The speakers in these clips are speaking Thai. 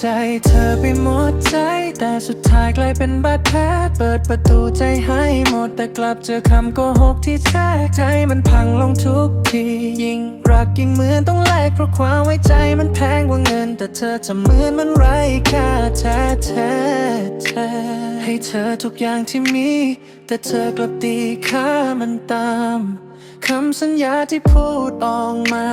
ใจเธอไปหมดใจ แต่สุดท้ายกลายเป็นบาดแผลเปิดประตูใจให้หมดแต่กลับเจอคำโกหกที่แท้ใจมันพังลงทุกที ยิ่งรักยิ่งเหมือนต้องแลกเพราะความไว้ใจมันแพงกว่าเงิน แต่เธอจะเหมือนมันไร้ค่าแท้แท้ ให้เธอทุกอย่างที่มี แต่เธอกลับตีค่ามันตามคำสัญญาที่พูดออกมา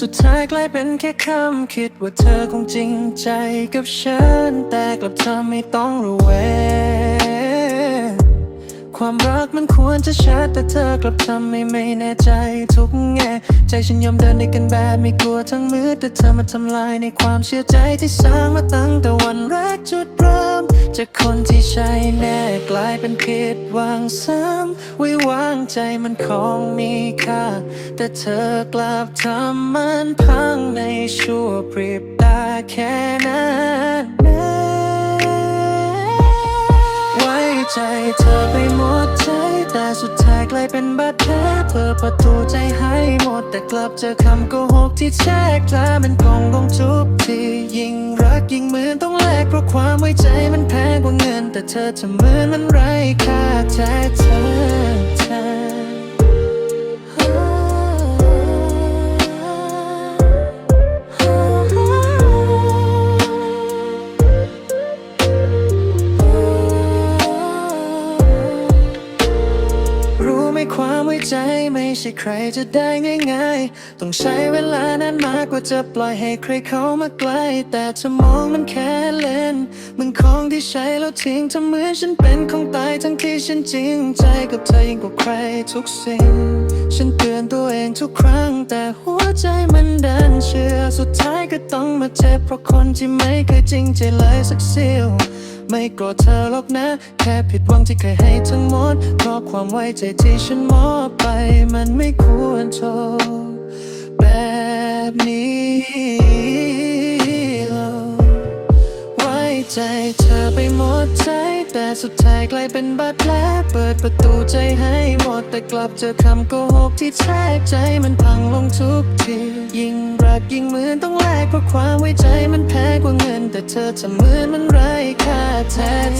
สุดท้ายกลายเป็นแค่คำคิดว่าเธอคงจริงใจกับฉัน แต่กลับทำไม่ต้องระแวง ความรักมันควรจะชัดแต่เธอกลับทำให้ไม่แน่ใจทุกแง่ใจฉันยอมเดินในกันแบบไม่กลัวทั้งมืดแต่เธอมาทำลายในความเชื่อใจที่สร้างมาตั้งแต่วันแรกจุดเริ่มจากคนที่ใช่แน่กลายเป็นผิดหวังซ้ำไว้วางใจมันของมีค่า แต่เธอกลับทำมันพังในชั่วพริบตาแค่นั้น ใจเธอไปหมดใจ แต่สุดท้ายกลายเป็นบาดแผลเปิดประตูใจให้หมด แต่กลับเจอคำโกหกที่แช่กลามันกองลงทุกทียิ่งรักยิ่งเหมือนต้องแลกเพราะความไว้ใจมันแพงกว่าเงิน แต่เธอจะเหมือนมันไร้ค่าแท้ ใจไม่ใช่ใครจะได้ง่ายๆ ต้องใช้เวลานานมากกว่าจะปล่อยให้ใครเข้ามาใกล้ แต่เธอมองมันแค่เล่น มึงของที่ใช้แล้วทิ้งทำเหมือนฉันเป็นของตายทั้งที่ฉันจริงใจกับเธอยิ่งกว่าใครทุกสิ่ง ฉันเตือนตัวเองทุกครั้ง แต่หัวใจมันดันเชื่อ สุดท้ายก็ต้องมาเจ็บเพราะคนที่ไม่เคยจริงใจเลยสักเสี้ยวไม่โกรธเธอหรอกนะ แค่ผิดหวังที่เคยให้ทั้งหมด ความไว้ใจที่ฉันมอบไป มันไม่ควรโทษแบบนี้หรอกไว้ใจเธอไปหมดใจ แต่สุดท้ายกลายเป็นบาดแผลเปิดประตูใจให้หมดแต่กลับเจอคำโกหกที่แท้ใจมันพังลงทุกทียิ่งรักยิ่งเหมือนต้องแลกเพราะความไว้ใจมันแพงกว่าเงิน แต่เธอทำเหมือนมันไร้ค่าแท้แท้